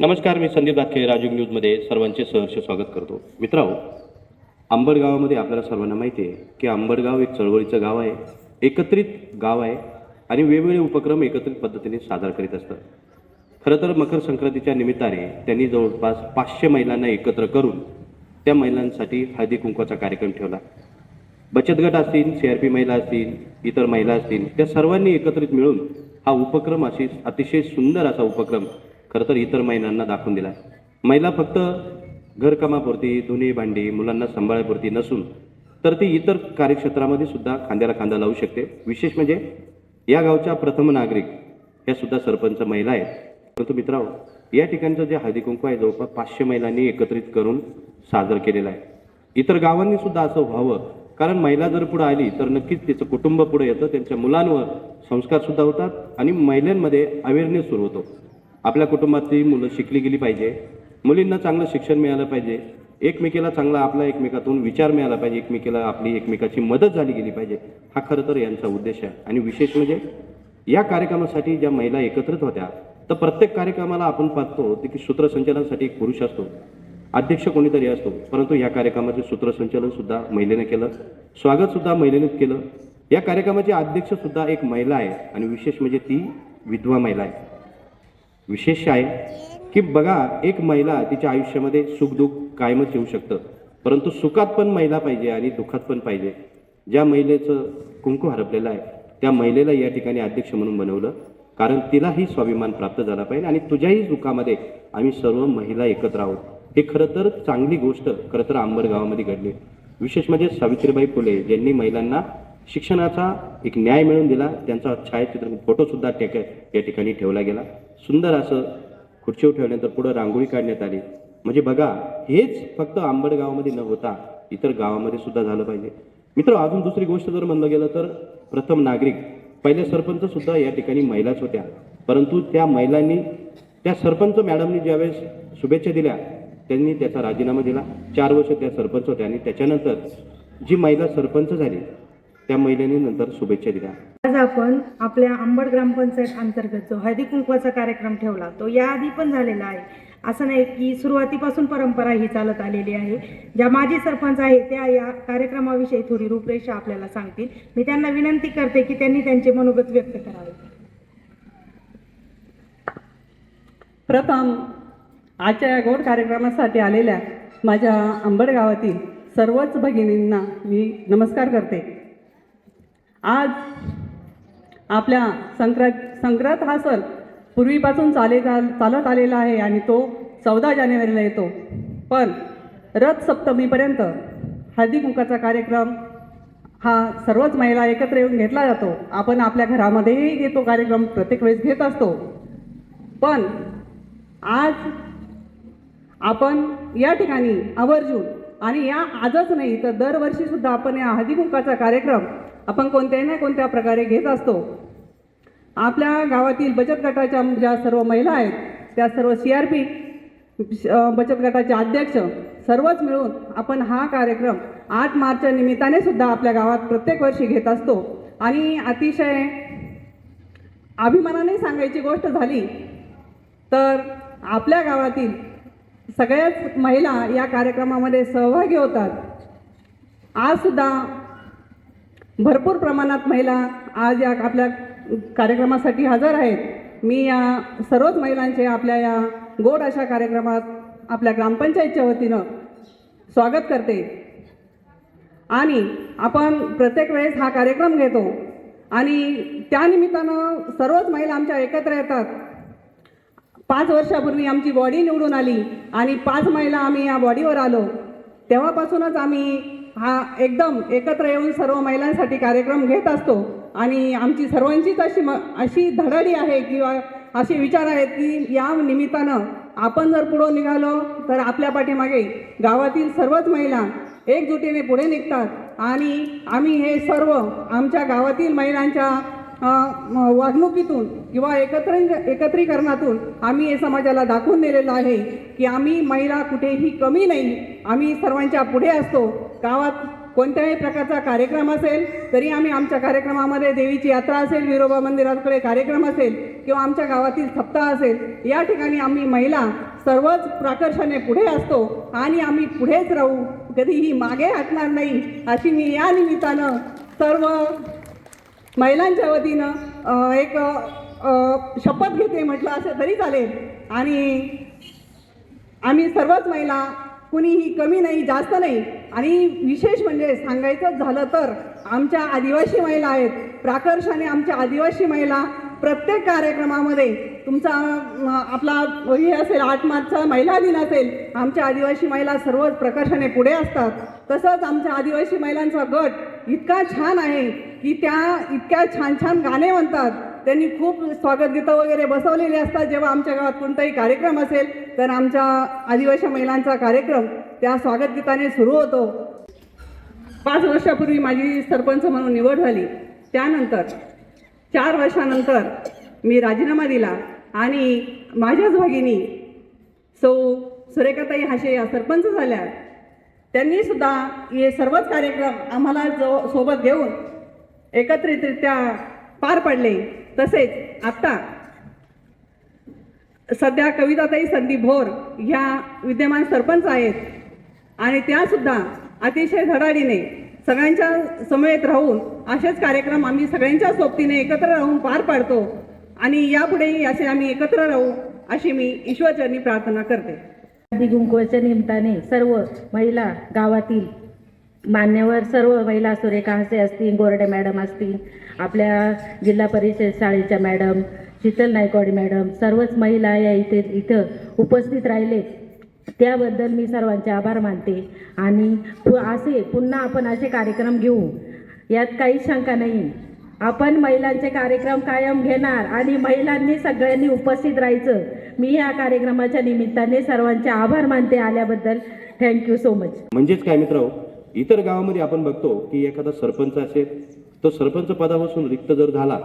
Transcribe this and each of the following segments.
नमस्कार मी संदीप दाखे राजू न्यूजमध्ये सर्वांचे सहर्ष स्वागत करतो. मित्रांनो आंबडगावामध्ये आपल्याला सर्वांना माहिती आहे की आंबडगाव एक चळवळीचं गाव आहे एकत्रित गाव आहे आणि वेगवेगळे उपक्रम एकत्रित पद्धतीने सादर करीत असतात. खरं तर मकर संक्रांतीच्या निमित्ताने त्यांनी जवळपास पाचशे महिलांना एकत्र करून त्या महिलांसाठी हळदी कुंकवाचा कार्यक्रम ठेवला. बचत गट असतील सी आर पी महिला असतील इतर महिला असतील त्या सर्वांनी एकत्रित मिळून हा उपक्रम अशी अतिशय सुंदर असा उपक्रम खरं तर इतर महिलांना दाखवून दिला. महिला फक्त घरकामापुरती धुणी भांडी मुलांना सांभाळापुरती नसून तर ती इतर कार्यक्षेत्रामध्ये सुद्धा खांद्याला खांदा लावू शकते. विशेष म्हणजे या गावच्या प्रथम नागरिक ह्या सुद्धा सरपंच महिला आहेत. परंतु मित्रांनो या ठिकाणचं जे हळदी कुंकू आहे जवळपास पाचशे महिलांनी एकत्रित करून सादर केलेलं आहे. इतर गावांनी सुद्धा असं व्हावं कारण महिला जर पुढे आली तर नक्कीच तिचं कुटुंब पुढे येतं त्यांच्या मुलांवर संस्कार सुद्धा होतात आणि महिलांमध्ये अवेअरनेस सुरू होतो. आपल्या कुटुंबातली मुलं शिकली गेली पाहिजे. मुलींना चांगलं शिक्षण मिळालं पाहिजे. एकमेकीला चांगला आपला एकमेकातून विचार मिळाला पाहिजे. एकमेकीला आपली एकमेकाची मदत झाली गेली पाहिजे. हा खरं तर यांचा उद्देश आहे. आणि विशेष म्हणजे या कार्यक्रमासाठी ज्या महिला एकत्रित होत्या तर प्रत्येक कार्यक्रमाला आपण पाहतो की सूत्रसंचालनासाठी एक पुरुष असतो. अध्यक्ष कोणीतरी असतो. परंतु या कार्यक्रमाचे सूत्रसंचालन सुद्धा महिलेने केलं. स्वागत सुद्धा महिलेनेच केलं. या कार्यक्रमाचे अध्यक्ष सुद्धा एक महिला आहे. आणि विशेष म्हणजे ती विधवा महिला आहे. विशेष आहे की बघा एक महिला तिच्या आयुष्यामध्ये सुखदुःख कायमच येऊ शकतं. परंतु सुखात पण महिला पाहिजे आणि दुःखात पण पाहिजे. ज्या महिलेचं कुंकू हरपलेलं आहे त्या महिलेला या ठिकाणी अध्यक्ष म्हणून बनवलं. कारण तिलाही स्वाभिमान प्राप्त झाला पाहिजे आणि तुझ्याही दुःखामध्ये आम्ही सर्व महिला एकत्र आहोत. हे खरं तर चांगली गोष्ट खरं तर आंबर गावामध्ये घडली. विशेष म्हणजे सावित्रीबाई फुले ज्यांनी महिलांना शिक्षणाचा एक न्याय मिळवून दिला. त्यांचा छायाचित्र फोटोसुद्धा टेक या ठिकाणी ठेवला गेला. सुंदर असं खुर्चीवर ठेवल्यानंतर पुढं रांगोळी काढण्यात आली. म्हणजे बघा हेच फक्त आंबड गावामध्ये न होता इतर गावामध्ये सुद्धा झालं पाहिजे. मित्र अजून दुसरी गोष्ट जर म्हणलं गेलं तर प्रथम नागरिक. पहिले सरपंच सुद्धा या ठिकाणी महिलाच होत्या. परंतु त्या महिलांनी त्या सरपंच मॅडमनी ज्यावेळेस शुभेच्छा दिल्या त्यांनी त्याचा राजीनामा दिला. चार वर्ष त्या सरपंच होत्या आणि त्याच्यानंतर जी महिला सरपंच झाली त्या महिलेने नंतर शुभेच्छा दिल्या. आज आपण आपल्या अंबड ग्रामपंचायत अंतर्गत जो हळदी कुंकवाचा कार्यक्रम ठेवला तो याआधी पण झालेला आहे. असं नाही की सुरुवातीपासून परंपरा ही चालत आलेली आहे. ज्या माजी सरपंच आहे त्या या कार्यक्रमाविषयी थोडी रूपरेषा आपल्याला सांगतील. मी त्यांना विनंती करते की त्यांनी त्यांचे मनोगत व्यक्त करावे. प्रथम आजच्या या गोड कार्यक्रमासाठी आलेल्या माझ्या अंबड गावातील सर्वच भगिनींना मी नमस्कार करते. आज आपल्या संक्रांत संक्रांत हा सण पूर्वीपासून चाले चालत आलेला आहे आणि तो चौदा जानेवारीला येतो. पण रथ सप्तमीपर्यंत हळदी कुंकाचा कार्यक्रम हा सर्वच महिला एकत्र येऊन घेतला जातो. आपण आपल्या घरामध्येही घेतो कार्यक्रम प्रत्येक वेळेस घेत असतो. पण आज आपण या ठिकाणी आवर्जून आणि या आजच नाही तर दरवर्षीसुद्धा आपण या हळदी कुंकाचा कार्यक्रम आपण कोणत्याही ना कोणत्या प्रकारे घेत असतो. आपल्या गावातील बचत गटाच्या ज्या सर्व महिला आहेत त्या सर्व सी आर पी बचत गटाचे अध्यक्ष सर्वच मिळून आपण हा कार्यक्रम आठ मार्चच्या निमित्ताने सुद्धा आपल्या गावात प्रत्येक वर्षी घेत असतो. आणि अतिशय अभिमानाने सांगायची गोष्ट झाली तर आपल्या गावातील सगळ्याच महिला या कार्यक्रमामध्ये सहभागी होतात. आजसुद्धा भरपूर प्रमाणात महिला आज या आपल्या कार्यक्रमासाठी हजर आहेत. मी या सर्वच महिलांचे आपल्या या गोड अशा कार्यक्रमात आपल्या ग्रामपंचायतच्या वतीनं स्वागत करते. आणि आपण प्रत्येक वेळेस हा कार्यक्रम घेतो आणि त्यानिमित्तानं सर्वच महिला आमच्या एकत्र येतात. पाच वर्षापूर्वी आमची बॉडी निवडून आली आणि पाच महिला आम्ही या बॉडीवर आलो. तेव्हापासूनच आम्ही हा एकदम एकत्र येऊन सर्व महिलांसाठी कार्यक्रम घेत असतो. आणि आमची सर्वांचीच अशी म अशी धडाडी आहे किंवा असे विचार आहेत की या निमित्तानं आपण जर पुढं निघालो तर आपल्या पाठीमागे गावातील सर्वच महिला एकजुटीने पुढे निघतात. आणि आम्ही हे सर्व आमच्या गावातील महिलांच्या वागणुकीतून किंवा एकत्र एकत्रीकरणातून आम्ही हे समाजाला दाखवून दिलेलं आहे की आम्ही महिला कुठेही कमी नाही आम्ही सर्वांच्या पुढे असतो. गावात कोणत्याही प्रकारचा कार्यक्रम असेल तरी आम्ही आमच्या कार्यक्रमामध्ये देवीची यात्रा असेल विरोबा मंदिराकडे कार्यक्रम असेल किंवा आमच्या गावातील सप्ताह असेल या ठिकाणी आम्ही महिला सर्वच प्राकर्षाने पुढे असतो आणि आम्ही पुढेच राहू. कधीही मागे हटणार नाही अशी मी या निमित्तानं सर्व महिलांच्या वतीनं एक शपथ घेते म्हटलं असं तरी चालेल. आणि आम्ही सर्वच महिला कुणीही कमी नाही जास्त नाही आणि विशेष म्हणजे सांगायचं झालं तर आमच्या आदिवासी महिला आहेत. प्राकर्षाने आमच्या आदिवासी महिला प्रत्येक कार्यक्रमामध्ये तुमचा आपला हे असेल आठ मार्चचा महिला दिन असेल आमच्या आदिवासी महिला सर्वच प्रकर्षाने पुढे असतात. तसंच आमच्या आदिवासी महिलांचा गट इतका छान आहे की त्या इतक्या छान छान गाणे म्हणतात. त्यांनी खूप स्वागतगीतं वगैरे बसवलेली असतात. जेव्हा आमच्या गावात कोणताही कार्यक्रम असेल तर आमच्या आदिवासी महिलांचा कार्यक्रम त्या स्वागतगीताने सुरू होतो. पाच वर्षापूर्वी माझी सरपंच म्हणून निवड झाली. त्यानंतर चार वर्षानंतर मी राजीनामा दिला आणि माझ्याच भगिनी सौ सुरेखाताई हाशे या सरपंच झाल्या. त्यांनी सुद्धा हे सर्वच कार्यक्रम आम्हाला जो सोबत घेऊन एकत्रितरित्या पार पडले. तसेच आत्ता सध्या कविताताई संदीप भोर ह्या विद्यमान सरपंच आहेत. आणि त्यासुद्धा अतिशय धडाडीने सगळ्यांच्या समवेत राहून असेच कार्यक्रम आम्ही सगळ्यांच्या सोबतीने एकत्र राहून पार पाडतो. आणि यापुढेही असे आम्ही एकत्र राहू अशी मी ईश्वरचरणी प्रार्थना करते. हळदी निमित्ताने सर्व महिला गावातील मान्यवर सर्व महिला सुरेखा हसे असतील गोरडे मॅडम असतील आपल्या जिल्हा परिषद शाळेच्या मॅडम शीतल नायकवाडी मॅडम सर्वच महिला या इथे इथं उपस्थित राहिले. त्याबद्दल मी सर्वांचे आभार मानते आणि पु- असे पुन्हा आपण असे कार्यक्रम घेऊ. यात काही शंका नाही. आपण महिलांचे कार्यक्रम कायम घेणार आणि महिलांनी सगळ्यांनी उपस्थित राहायचं. मी या कार्यक्रमाच्या निमित्ताने सर्वांचे आभार मानते आल्याबद्दल थँक्यू सो मच. म्हणजेच काय मित्र इतर गावामध्ये आपण बघतो की एखादा सरपंच असेल तो सरपंच पदापासून रिक्त जर झाला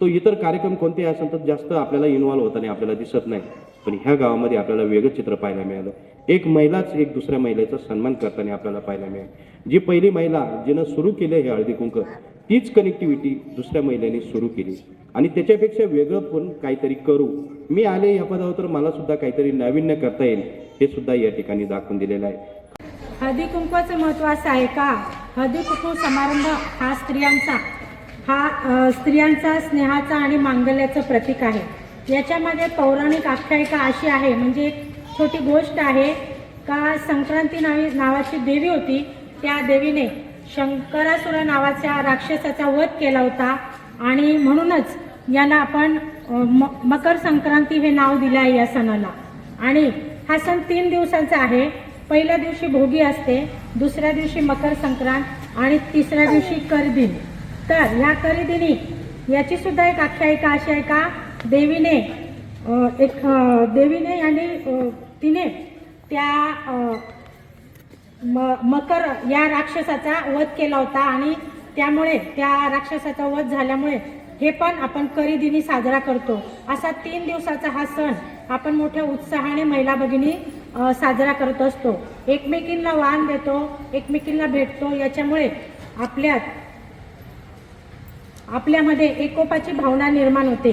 तो इतर कार्यक्रम कोणतेही असेल तर जास्त आपल्याला इन्व्हॉल्व्ह होताना आपल्याला दिसत नाही. पण ह्या गावामध्ये आपल्याला वेगळं चित्र पाहायला मिळालं. एक महिलाच एक दुसऱ्या महिलेचा सन्मान करताना आपल्याला पाहायला मिळेल. जी पहिली महिला जिनं सुरू केलं हे हळदी कुंक तीच कनेक्टिव्हिटी दुसऱ्या महिलेने सुरू केली. आणि त्याच्यापेक्षा वेगळं पण काहीतरी करू. मी आले या पदावर तर मला सुद्धा काहीतरी नाविन्य करता येईल हे सुद्धा या ठिकाणी दाखवून दिलेलं आहे. हळदी कुंकवाचं महत्त्व असं आहे का? हळदी कुंकू समारंभ हा स्त्रियांचा हा स्त्रियांचा स्नेहाचा आणि मांगल्याचं प्रतीक आहे. याच्यामध्ये पौराणिक आख्यायिका अशी आहे म्हणजे एक छोटी गोष्ट आहे का संक्रांती नावी नावाची देवी होती. त्या देवीने शंकरासुर नावाच्या राक्षसाचा वध केला होता आणि म्हणूनच याला आपण म मकर संक्रांती हे नाव दिलं आहे या सणाला. आणि हा सण तीन दिवसांचा आहे. पहिल्या दिवशी भोगी असते दुसऱ्या दिवशी मकर संक्रांत आणि तिसऱ्या दिवशी करदिन. तर ह्या करदिनी याची सुद्धा एक आख्यायिका अशी आहे का? देवीने एक देवीने आणि तिने त्या म मकर या राक्षसाचा वध केला होता आणि त्यामुळे त्या राक्षसाचा वध झाल्यामुळे हे पण आपण करीदिनी साजरा करतो. असा तीन दिवसाचा हा सण आपण मोठ्या उत्साहाने महिला भगिनी साजरा करत असतो. एकमेकींना वाण देतो एकमेकींना भेटतो. याच्यामुळे आपल्यात आपल्यामध्ये एकोपाची भावना निर्माण होते.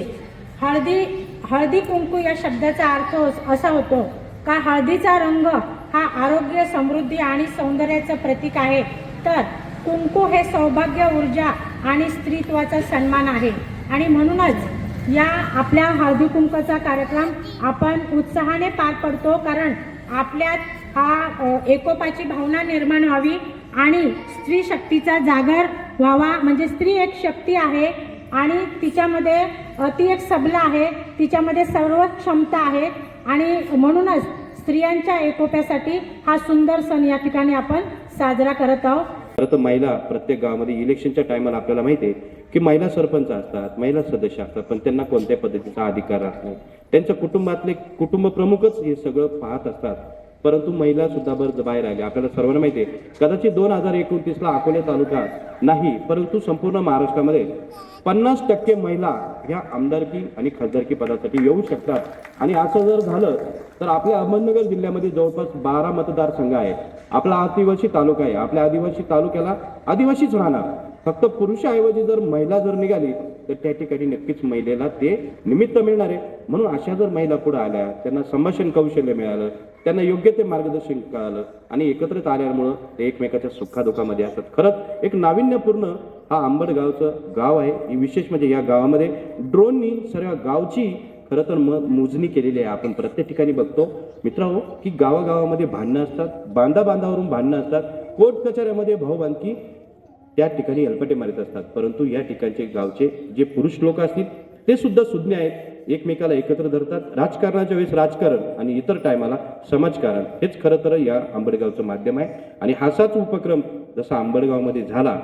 हळदी हळदी कुंकू या शब्दाचा अर्थ असा होतो का हळदीचा रंग हा आरोग्य समृद्धी आणि सौंदर्याचं प्रतीक आहे. तर कुंकू हे सौभाग्य ऊर्जा आणि स्त्रीत्वाचा सन्मान आहे. आणि म्हणूनच या आपल्या हळदी कुंकूचा कार्यक्रम आपण उत्साहाने पार पडतो. कारण आपल्यात हा एकोपाची भावना निर्माण व्हावी आणि स्त्री शक्तीचा जागर व्हावा. म्हणजे स्त्री एक शक्ती आहे आणि तिच्यामध्ये ती एक सबला आहे. तिच्यामध्ये सर्व क्षमता आहे. आणि म्हणूनच स्त्रियांच्या एकोप्यासाठी हा सुंदर सण या ठिकाणी आपण साजरा करत आहोत. खरं तर महिला प्रत्येक गावामध्ये इलेक्शनच्या टायमाला आपल्याला माहिती आहे की महिला सरपंच असतात महिला सदस्य असतात पण त्यांना कोणत्या पद्धतीचा अधिकार राहत नाही. त्यांच्या कुटुंबातले कुटुंब प्रमुखच हे सगळं पाहत असतात. परंतु महिला सुद्धा बरं बाहेर आल्या. आपल्याला सर्वांना माहिती आहे कदाचित दोन हजार एकोणतीसला अकोले तालुका नाही परंतु संपूर्ण महाराष्ट्रामध्ये पन्नास टक्के महिला ह्या आमदारकी आणि खासदारकी पदासाठी येऊ शकतात. आणि असं जर झालं तर आपल्या अहमदनगर जिल्ह्यामध्ये जवळपास बारा मतदारसंघ आहेत. आपला आदिवासी तालुका आहे. आपल्या आदिवासी तालुक्याला आदिवासीच राहणार. फक्त पुरुषाऐवजी जर महिला जर निघाली तर त्या ठिकाणी नक्कीच महिलेला ते निमित्त मिळणार आहे. म्हणून अशा जर महिला पुढे आल्या त्यांना संभाषण कौशल्य मिळालं त्यांना योग्य ते मार्गदर्शन कळालं आणि एकत्रित आल्यामुळं ते एकमेकाच्या सुखादुखामध्ये असतात. खरंच एक नाविन्यपूर्ण हा आंबड गावचं गाव आहे. विशेष म्हणजे या गावामध्ये ड्रोननी सर्व गावची खरं तर म मोजणी केलेली आहे. आपण प्रत्येक ठिकाणी बघतो. मित्रांनो की गावागावामध्ये भांडणं असतात बांधा बांधावरून भांडणं असतात. कोर्ट कचऱ्यामध्ये भाऊबांधकी त्या ठिकाणी अलपटे मारित असतात. परंतु या ठिकाणचे गावचे जे पुरुष लोक असतील ते सुद्धा सुज्ञ आहेत. एकमेकाला एकत्र धरतात. राजकारणाच्या वेळेस राजकारण आणि इतर टायमाला समाजकारण. हेच खरं तर या आंबडगावचं माध्यम आहे. आणि हासाच उपक्रम जसा आंबडगावमध्ये झाला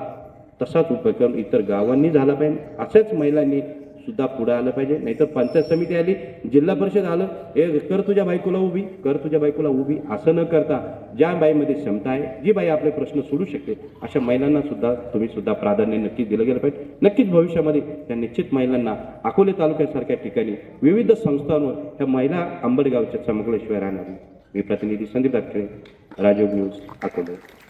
तसाच उपक्रम इतर गावांनी झाला पाहिजे. अशाच महिलांनी सुद्धा पुढे आलं पाहिजे. नाहीतर पंचायत समिती आली जिल्हा परिषद आलं हे कर तुझ्या बायकोला उभी कर तुझ्या बायकोला उभी असं न करता ज्या बाईमध्ये क्षमता आहे जी बाई आपले प्रश्न सोडू शकते अशा महिलांना सुद्धा तुम्ही सुद्धा प्राधान्य नक्कीच दिलं गेलं पाहिजे. नक्कीच भविष्यामध्ये त्या निश्चित महिलांना अकोले तालुक्यासारख्या ठिकाणी विविध संस्थांवर ह्या महिला आंबडगावच्या चमकल्याशिवाय राहणार नाही मी प्रतिनिधी संदीप दाखले राजयोग न्यूज अकोले.